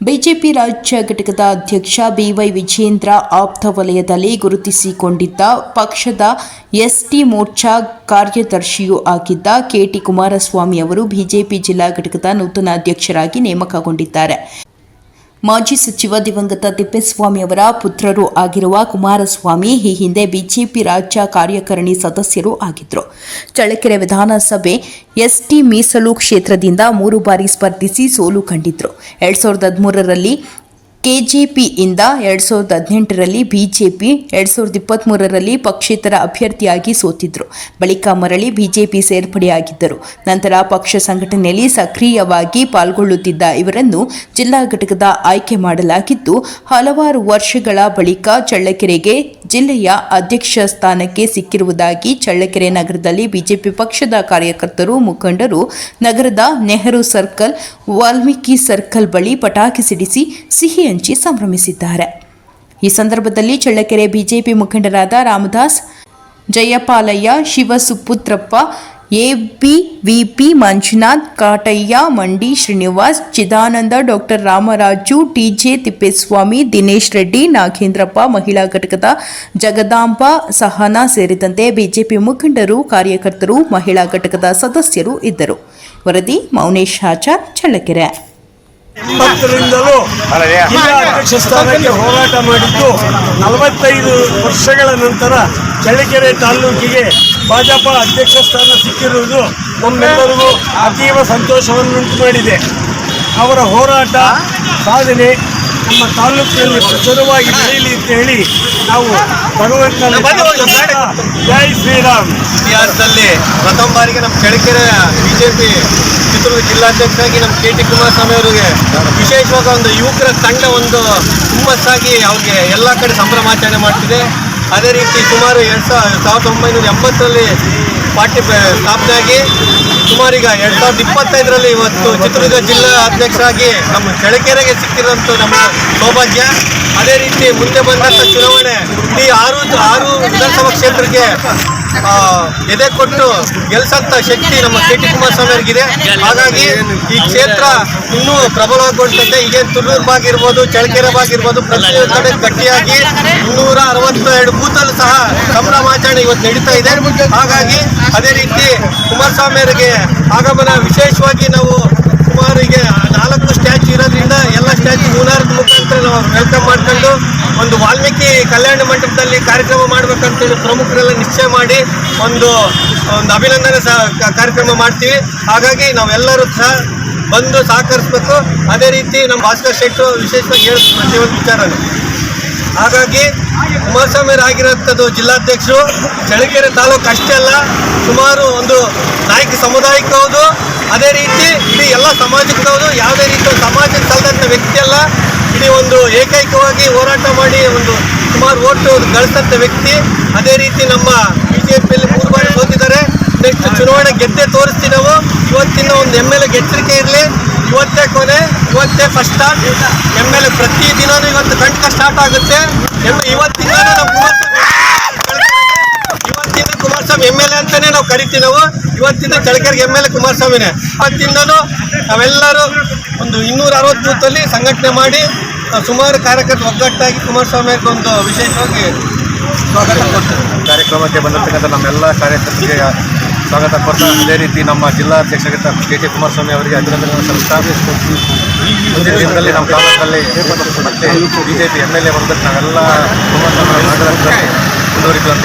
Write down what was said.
BJP ರಾಜ್ಯ ಘಟಕದ ಅಧ್ಯಕ್ಷ ಬಿವೈ ವಿಜೇಂದ್ರ ಆಪ್ತ ವಲಯದಲ್ಲಿ ಗುರುತಿಸಿಕೊಂಡಿದ್ದ ಪಕ್ಷದ ಎಸ್ಟಿ ಮೋರ್ಚಾ ಕಾರ್ಯದರ್ಶಿಯೂ ಆಗಿದ್ದ ಕೆಟಿ ಕುಮಾರಸ್ವಾಮಿ ಅವರು ಬಿಜೆಪಿ ಜಿಲ್ಲಾ ಘಟಕದ ನೂತನ ಅಧ್ಯಕ್ಷರಾಗಿ ನೇಮಕಗೊಂಡಿದ್ದಾರೆ. ಮಾಜಿ ಸಚಿವ ದಿವಂಗತ ತಿಪ್ಪೇಸ್ವಾಮಿ ಅವರ ಪುತ್ರರು ಆಗಿರುವ ಕುಮಾರಸ್ವಾಮಿ ಈ ಹಿಂದೆ ಬಿಜೆಪಿ ರಾಜ್ಯ ಕಾರ್ಯಕಾರಿಣಿ ಸದಸ್ಯರು ಆಗಿದ್ದರು ಚಳ್ಳಕೆರೆ ವಿಧಾನಸಭೆ ಎಸ್ಟಿ ಮೀಸಲು ಕ್ಷೇತ್ರದಿಂದ ಮೂರು ಬಾರಿ ಸ್ಪರ್ಧಿಸಿ ಸೋಲು ಕಂಡಿದ್ರು. ಎರಡ್ ಸಾವಿರದ ಹದಿಮೂರರಲ್ಲಿ ಕೆಜೆಪಿಯಿಂದ ಎರಡ್ ಸಾವಿರದ ಹದಿನೆಂಟರಲ್ಲಿ ಬಿಜೆಪಿ ಎರಡ್ ಸಾವಿರದ ಇಪ್ಪತ್ತ್ಮೂರರಲ್ಲಿ ಪಕ್ಷೇತರ ಅಭ್ಯರ್ಥಿಯಾಗಿ ಸೋತಿದ್ರು. ಬಳಿಕ ಮರಳಿ ಬಿಜೆಪಿ ಸೇರ್ಪಡೆಯಾಗಿದ್ದರು. ನಂತರ ಪಕ್ಷ ಸಂಘಟನೆಯಲ್ಲಿ ಸಕ್ರಿಯವಾಗಿ ಪಾಲ್ಗೊಳ್ಳುತ್ತಿದ್ದ ಇವರನ್ನು ಜಿಲ್ಲಾ ಘಟಕದ ಆಯ್ಕೆ ಮಾಡಲಾಗಿದ್ದು, ಹಲವಾರು ವರ್ಷಗಳ ಬಳಿಕ ಚಳ್ಳಕೆರೆಗೆ ಜಿಲ್ಲೆಯ ಅಧ್ಯಕ್ಷ ಸ್ಥಾನಕ್ಕೆ ಸಿಕ್ಕಿರುವುದಾಗಿ ಚಳ್ಳಕೆರೆ ನಗರದಲ್ಲಿ ಬಿಜೆಪಿ ಪಕ್ಷದ ಕಾರ್ಯಕರ್ತರು ಮುಖಂಡರು ನಗರದ ನೆಹರು ಸರ್ಕಲ್, ವಾಲ್ಮೀಕಿ ಸರ್ಕಲ್ ಬಳಿ ಪಟಾಕಿ ಸಿಡಿಸಿ ಸಿಹಿ ಹಂಚಿ ಸಂಭ್ರಮಿಸಿದ್ದಾರೆ. ಈ ಸಂದರ್ಭದಲ್ಲಿ ಚಳ್ಳಕೆರೆ ಬಿಜೆಪಿ ಮುಖಂಡರಾದ Ramdas, Jayapalaiah, Shivasuputrappa ABVP Manjunath, Kataiah, Mandi Srinivas, Chidananda, doctor Ramaraju TJ Thippeswamy, Dinesh Reddy, Nagendrappa, ಮಹಿಳಾ ಘಟಕದ ಜಗದಾಂಬ ಸಹನಾ ಸೇರಿದಂತೆ ಬಿಜೆಪಿ ಮುಖಂಡರು, ಕಾರ್ಯಕರ್ತರು, ಮಹಿಳಾ ಘಟಕದ ಸದಸ್ಯರು ಇದ್ದರು. ವರದಿ ಮೌನೇಶ್ ಆಚಾರ್, ಚಳ್ಳಕೆರೆ. ಇಪ್ಪತ್ತರಿಂದಲೂ ಜಿಲ್ಲಾ ಅಧ್ಯಕ್ಷ ಸ್ಥಾನಕ್ಕೆ ಹೋರಾಟ ಮಾಡಿದ್ದು ನಲವತ್ತೈದು ವರ್ಷಗಳ ನಂತರ ಚಳ್ಳಕೆರೆ ತಾಲೂಕಿಗೆ ಭಾಜಪ ಅಧ್ಯಕ್ಷ ಸ್ಥಾನ ಸಿಕ್ಕಿರುವುದು ನಮ್ಮೆಲ್ಲರಿಗೂ ಅತೀವ ಸಂತೋಷವನ್ನುಂಟು ಮಾಡಿದೆ. ಅವರ ಹೋರಾಟ ಸಾಧನೆ ನಮ್ಮ ತಾಲೂಕಿನಲ್ಲಿ ಪ್ರಚುರವಾಗಿ ಬೆಳೆಯಲಿ ಅಂತ ಹೇಳಿ ನಾವು ಭಗವಂತನ ಜೈ ಶ್ರೀರಾಮ್. ಇತಿಹಾಸದಲ್ಲಿ ಪ್ರಥಮ ಬಾರಿಗೆ ನಮ್ಮ ಚಳ್ಳಕೆರೆ ಬಿಜೆಪಿ ಚಿತ್ರದ ಜಿಲ್ಲಾಧ್ಯಕ್ಷರಾಗಿ ನಮ್ಮ ಕೆ ಟಿ ಕುಮಾರಸ್ವಾಮಿ ಅವರಿಗೆ ವಿಶೇಷವಾದ ಒಂದು ಯುವಕರ ತಂಡ ಒಂದು ಹುಮ್ಮಸ್ಸಾಗಿ ಅವ್ರಿಗೆ ಎಲ್ಲ ಕಡೆ ಸಂಭ್ರಮಾಚರಣೆ ಮಾಡ್ತಿದೆ. ಅದೇ ರೀತಿ ಸುಮಾರು ಎರಡು ಸಾವಿರದ ಒಂಬೈನೂರ ಎಂಬತ್ತರಲ್ಲಿ ಪಾರ್ಟಿ ಸ್ಥಾಪನೆ ಆಗಿ ಸುಮಾರು ಈಗ ಎರಡು ಸಾವಿರದ ಇಪ್ಪತ್ತೈದರಲ್ಲಿ ಇವತ್ತು ಚಿತ್ರದುರ್ಗ ಜಿಲ್ಲಾ ಅಧ್ಯಕ್ಷರಾಗಿ ನಮ್ಮ ಚಳಕೆರೆಗೆ ಸಿಕ್ಕಿರೋಂಥ ನಮ್ಮ ಸೌಭಾಗ್ಯ. ಅದೇ ರೀತಿ ಮುಂದೆ ಬಂದಂಥ ಚುನಾವಣೆ ಈ ಆರು ಆರು ವಿಧಾನಸಭಾ ಕ್ಷೇತ್ರಕ್ಕೆ ಎದೆ ಕೊಟ್ಟು ಗೆಲ್ಸಂತ ಶಕ್ತಿ ನಮ್ಮ ಕೆ ಟಿ ಕುಮಾರಸ್ವಾಮಿ ಹಾಗಾಗಿ ಈ ಕ್ಷೇತ್ರ ಇನ್ನೂ ಪ್ರಬಲ ಈಗೇನು ಈಗ ಬಾಗ್ ಇರ್ಬೋದು, ಚಳ್ಳಕೆರೆ ಬಾಗ್ ಇರ್ಬೋದು, ಪ್ರತಿಯೊಂದು ಕಡೆ ಗಟ್ಟಿಯಾಗಿ ಮುನ್ನೂರ ಅರವತ್ತೆರಡು ಬೂತಲ್ಲೂ ಸಹ ಸಂಭ್ರಮಾಚರಣೆ ಇವತ್ತು ನಡೀತಾ ಇದೆ. ಹಾಗಾಗಿ ಅದೇ ರೀತಿ ಕುಮಾರಸ್ವಾಮಿ ಅವರಿಗೆ ಆಗಮನ ವಿಶೇಷವಾಗಿ ನಾವು ಕುಮಾರಿಗೆ ನಾಲ್ಕು ಸ್ಟ್ಯಾಚು ಇರೋದ್ರಿಂದ ಎಲ್ಲ ಸ್ಟ್ಯಾಚು ನೂರಾರು ನಾವು ವೆಲ್ಕಮ್ ಮಾಡ್ಕೊಂಡು ಒಂದು ವಾಲ್ಮೀಕಿ ಕಲ್ಯಾಣ ಮಂಟಪದಲ್ಲಿ ಕಾರ್ಯಕ್ರಮ ಮಾಡ್ಬೇಕಂತೇಳಿ ಪ್ರಮುಖರೆಲ್ಲ ನಿಶ್ಚಯ ಮಾಡಿ ಒಂದು ಒಂದು ಅಭಿನಂದನೆ ಸಹ ಕಾರ್ಯಕ್ರಮ ಮಾಡ್ತೀವಿ. ಹಾಗಾಗಿ ನಾವೆಲ್ಲರೂ ಸಹ ಬಂದು ಸಹಕರಿಸ್ಬೇಕು. ಅದೇ ರೀತಿ ನಮ್ಮ ಭಾಸ್ಕರ್ ಶೆಟ್ಟರು ವಿಶೇಷವಾಗಿ ಹೇಳ್ತಾರೆ ಪ್ರತಿಯೊಂದು ವಿಚಾರನೂ. ಹಾಗಾಗಿ ಕುಮಾರಸ್ವಾಮಿ ಆಗಿರೋಂಥದ್ದು ಜಿಲ್ಲಾಧ್ಯಕ್ಷರು, ಚಳ್ಳಕೆರೆ ತಾಲೂಕು ಅಷ್ಟೇ ಅಲ್ಲ, ಸುಮಾರು ಒಂದು ನಾಯಕ ಸಮುದಾಯಕ್ಕೆ ಅದೇ ರೀತಿ ಇಡೀ ಎಲ್ಲ ಸಮಾಜಕ್ಕೆ ಹೌದು. ಯಾವುದೇ ರೀತಿ ಸಮಾಜಕ್ಕೆ ಸಲ್ಲದಂಥ ವ್ಯಕ್ತಿ ಅಲ್ಲ. ಇಡೀ ಒಂದು ಏಕೈಕವಾಗಿ ಹೋರಾಟ ಮಾಡಿ ಒಂದು ಸುಮಾರು ಓಟು ಗಳಿಸಂತ ವ್ಯಕ್ತಿ. ಅದೇ ರೀತಿ ನಮ್ಮ ಬಿ ಜೆ ಪಿಯಲ್ಲಿ ಮೂರು ಬಾರಿ ಸೋತಿದ್ದಾರೆ. ನೆಕ್ಸ್ಟ್ ಚುನಾವಣೆ ಗೆದ್ದೆ ತೋರಿಸ್ತೀವಿ ನಾವು. ಇವತ್ತಿನ ಒಂದು ಎಂ ಎಲ್ ಎ ಎಚ್ಚರಿಕೆ ಇರಲಿ. ಇವತ್ತೇ ಕೊನೆ, ಇವತ್ತೇ first start M L A ಪ್ರತಿ ದಿನವೂ ಇವತ್ತು ಕಂಟಕ ಸ್ಟಾರ್ಟ್ ಆಗುತ್ತೆ. ಇವತ್ತಿನ ಇವತ್ತಿನ ನಾವು ಕುಮಾರಸ್ವಾಮಿ ಇವತ್ತಿಂದ ಕುಮಾರಸ್ವಾಮಿ ಎಂ ಎಲ್ ಎ ಅಂತಾನೆ ನಾವು ಕರಿತೀವಿ ನಾವು. ಇವತ್ತಿನ ಚಳಕೆರೆಗೆ ಎಂ ಎಲ್ ಎ ಕುಮಾರಸ್ವಾಮಿನೇ. ಇವತ್ತಿಂದನೂ ನಾವೆಲ್ಲರೂ ಒಂದು ಇನ್ನೂರ ಅರವತ್ತು ಸಂಘಟನೆ ಮಾಡಿ ಸುಮಾರು ಕಾರ್ಯಕರ್ತರು ಒಗ್ಗಟ್ಟಾಗಿ ಕುಮಾರಸ್ವಾಮಿ ಒಂದು ವಿಶೇಷವಾಗಿ ಸ್ವಾಗತ ಕೊಡ್ತೇವೆ ಕಾರ್ಯಕ್ರಮಕ್ಕೆ ಬಂದಿರತಕ್ಕಂಥ ನಮ್ಮೆಲ್ಲ ಕಾರ್ಯಕರ್ತರಿಗೆ ಸ್ವಾಗತ ಕೊಡ್ತಾ ಅದೇ ರೀತಿ ನಮ್ಮ ಜಿಲ್ಲಾಧ್ಯಕ್ಷರಾಗಿದ್ದ ಕೆ ಟಿ ಕುಮಾರಸ್ವಾಮಿ ಅವರಿಗೆ ಅಭಿನಂದನೆ ಸಲ್ಲಿಸ್ತಾ ಮುಂದಿನ ದಿನದಲ್ಲಿ ನಮ್ಮ B J P M L A ಬರಬೇಕು ನಾವೆಲ್ಲ ಕುಮಾರಸ್ವಾಮಿ ಮುಂದುವರಿತು ಅಂತ